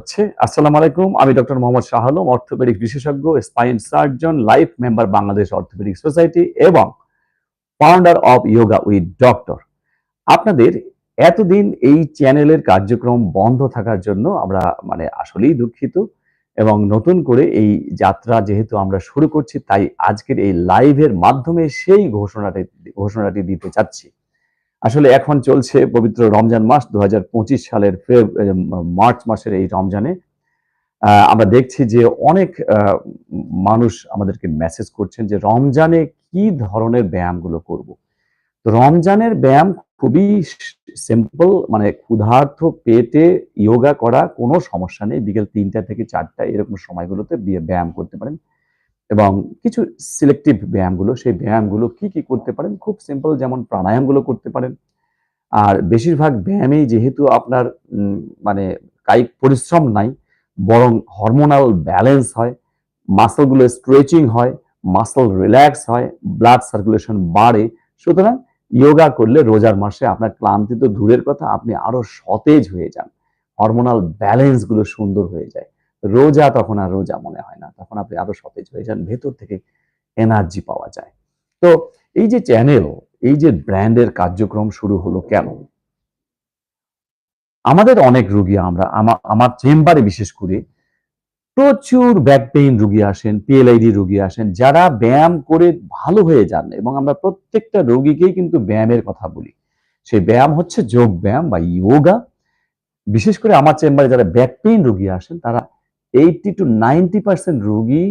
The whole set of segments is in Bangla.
হচ্ছে। আসসালামু আলাইকুম, আমি ডক্টর মোহাম্মদ শাহ অর্থোপেডিক বিশেষজ্ঞ, spine surgeon, life member Bangladesh orthopaedic society এবং founder of yoga with doctor আপনাদের এতদিন এই চ্যানেলের কার্যক্রম বন্ধ থাকার জন্য আমরা মানে আসলেই দুঃখিত এবং নতুন করে এই যাত্রা যেহেতু আমরা শুরু করছি, তাই আজকের এই লাইভের মাধ্যমে সেই ঘোষণাটি ঘোষণাটি দিতে চাচ্ছি। আসলে এখন চলছে পবিত্র রমজান মাস দু হাজার পঁচিশ সালের মার্চ মাসের এই রমজানে। আমরা দেখছি যে অনেক মানুষ আমাদেরকে মেসেজ করছেন যে রমজানে কি ধরনের ব্যায়ামগুলো করব। তো রমজানের ব্যায়াম খুবই সিম্পল মানে ক্ষুধার্থ পেটে যোগা করা কোনো সমস্যা নেই। বিকেল তিনটা থেকে চারটা এরকম সময়গুলোতে ব্যায়াম করতে পারেন। এবং কিছু সিলেক্টিভ ব্যায়ামগুলো, সেই ব্যায়ামগুলো কি কি করতে পারেন? খুব সিম্পল যেমন প্রাণায়ামগুলো করতে পারেন। আর বেশিরভাগ ব্যায়ামেই যেহেতু আপনার মানে কায়িক পরিশ্রম নাই, বরং হরমোনাল ব্যালেন্স হয় মাসলগুলো স্ট্রেচিং হয় মাসল রিল্যাক্স হয় ব্লাড সার্কুলেশন বাড়ে, সুতরাং যোগা করলে রোজার মাসে আপনার ক্লান্তি তো দূরের কথা, আপনি আরও সতেজ হয়ে যান। হরমোনাল ব্যালেন্সগুলো সুন্দর হয়ে যায়। রোজা তখন আর রোজা মনে হয় আপনি আরও সতেজ হয়ে যান, ভেতর থেকে এনার্জি পাওয়া যায়। তো এই যে চ্যানেল এই যে ব্র্যান্ডের কার্যক্রম শুরু হলো কেন? আমাদের অনেক রুগী আমরা আমার চেম্বারে বিশেষ করে প্রচুর ব্যাক পেইন রুগী আসেন পিএলআইডি রুগী আসেন, যারা ব্যায়াম করে ভালো হয়ে যান এবং আমরা প্রত্যেকটা রোগীকেই কিন্তু ব্যায়ামের কথা বলি। সেই ব্যায়াম হচ্ছে যোগ ব্যায়াম বা ইয়োগা বিশেষ করে আমার চেম্বারে যারা ব্যাক পেইন রুগী আসেন, তারা এইটি টু নাইনটি পার্সেন্ট রুগী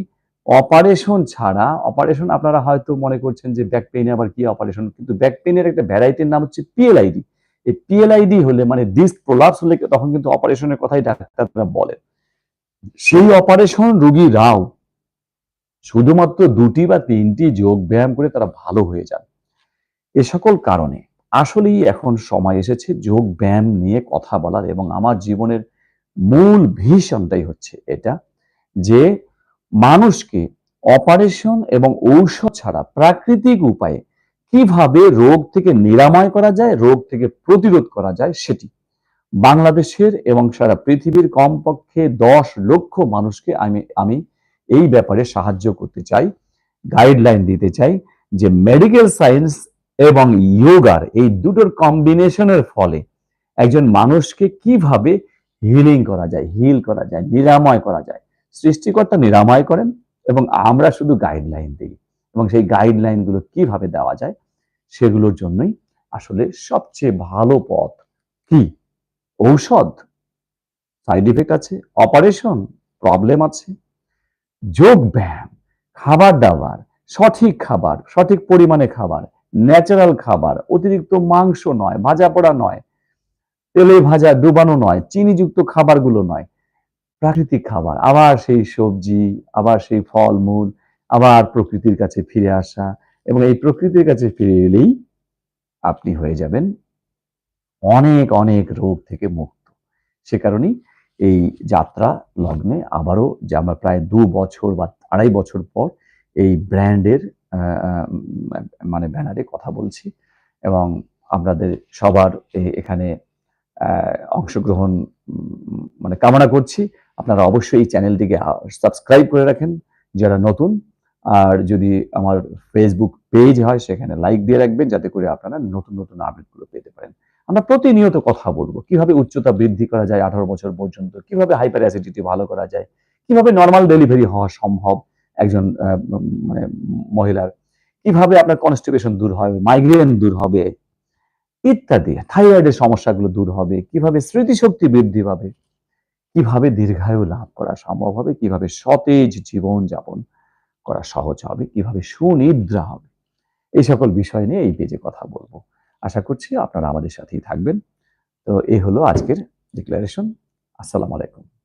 অপারেশন ছাড়া অপারেশন আপনারা হয়তো মনে করছেন যে ব্যাক পেইনে আবার কি অপারেশন কিন্তু ব্যাক পেইনের একটা ভ্যারাইটির নাম হচ্ছে পিএলআইডি এই পিএলআইডি হলে মানে ডিস্ক প্রলাপস হলে তখন কিন্তু অপারেশনের কথাই ডাক্তাররা বলেন সেই অপারেশন রোগীরাও শুধুমাত্র দুটি বা তিনটি যোগ ব্যায়াম করে তারা ভালো হয়ে যান। এ সকল কারণে আসলেই এখন সময় এসেছে যোগ ব্যায়াম নিয়ে কথা বলার এবং আমার জীবনের মূল ভীষণটাই হচ্ছে এটা যে মানুষকে অপারেশন এবং ঔষধ ছাড়া প্রাকৃতিক উপায়ে কীভাবে রোগ থেকে নিরাময় করা যায়, রোগ থেকে প্রতিরোধ করা যায় সেটি। বাংলাদেশের এবং সারা পৃথিবীর কমপক্ষে দশ লক্ষ মানুষকে আমি আমি এই ব্যাপারে সাহায্য করতে চাই গাইডলাইন দিতে চাই যে মেডিকেল সায়েন্স এবং ইয়োগার এই দুটোর কম্বিনেশনের ফলে একজন মানুষকে কীভাবে হিলিং করা যায় হিল করা যায়, নিরাময় করা যায়। সৃষ্টিকর্তা নিরাময় করেন এবং আমরা শুধু গাইডলাইন দিই। এবং সেই গাইডলাইনগুলো কীভাবে দেওয়া যায়, সেগুলোর জন্যই আসলে সবচেয়ে ভালো পথ কি? ঔষধ সাইড ইফেক্ট আছে অপারেশন প্রবলেম আছে, যোগ ব্যায়াম, খাবার দাবার, সঠিক খাবার, সঠিক পরিমাণে খাবার ন্যাচারাল খাবার, অতিরিক্ত মাংস নয়, ভাজা পোড়া নয় তেলে ভাজা ডুবানো নয়, চিনিযুক্ত খাবারগুলো নয়, প্রাকৃতিক খাবার। আবার সেই সবজি, আবার সেই ফলমূল, আবার প্রকৃতির কাছে ফিরে আসা এবং এই প্রকৃতির কাছে ফিরে এলেই আপনি হয়ে যাবেন অনেক অনেক রোগ থেকে মুক্ত। সে কারণেই এই যাত্রা লগ্নে আবারও যে আমরা প্রায় দু বছর বা আড়াই বছর পর এই ব্র্যান্ডের মানে ব্যানারে কথা বলছি এবং আপনাদের সবার এখানে অংশগ্রহণ মানে কামনা করছি। আপনারা অবশ্যই এই চ্যানেলটিকে সাবস্ক্রাইব করে রাখেন যারা নতুন। আর যদি আমার ফেসবুক পেজ হয়, সেখানে লাইক দিয়ে রাখবেন, যাতে করে আপনারা নতুন নতুন আপডেটগুলো পেতে পারেন। আমরা প্রতিনিয়ত কথা বলব। কীভাবে উচ্চতা বৃদ্ধি করা যায় আঠারো বছর পর্যন্ত? কীভাবে হাইপার অ্যাসিডিটি ভালো করা যায়? কীভাবে নর্মাল ডেলিভারি হওয়া সম্ভব একজন মানে মহিলার? কীভাবে আপনার কনস্টিপেশন দূর হবে? মাইগ্রেন দূর হবে? ইত্যাদি। থাইরয়েডের সমস্যাগুলো দূর হবে, কীভাবে স্মৃতিশক্তি বৃদ্ধি পাবে, কীভাবে দীর্ঘায়ু লাভ করা সম্ভব হবে, কীভাবে সতেজ জীবন যাপন করা সহজ হবে, কীভাবে সুনিদ্রা হবে। এই সকল বিষয় নিয়ে এই পেজে কথা বলব। আশা করছি আপনারা আমাদের সাথেই থাকবেন। তো এই হলো আজকের ডিক্লারেশন আসসালামু আলাইকুম।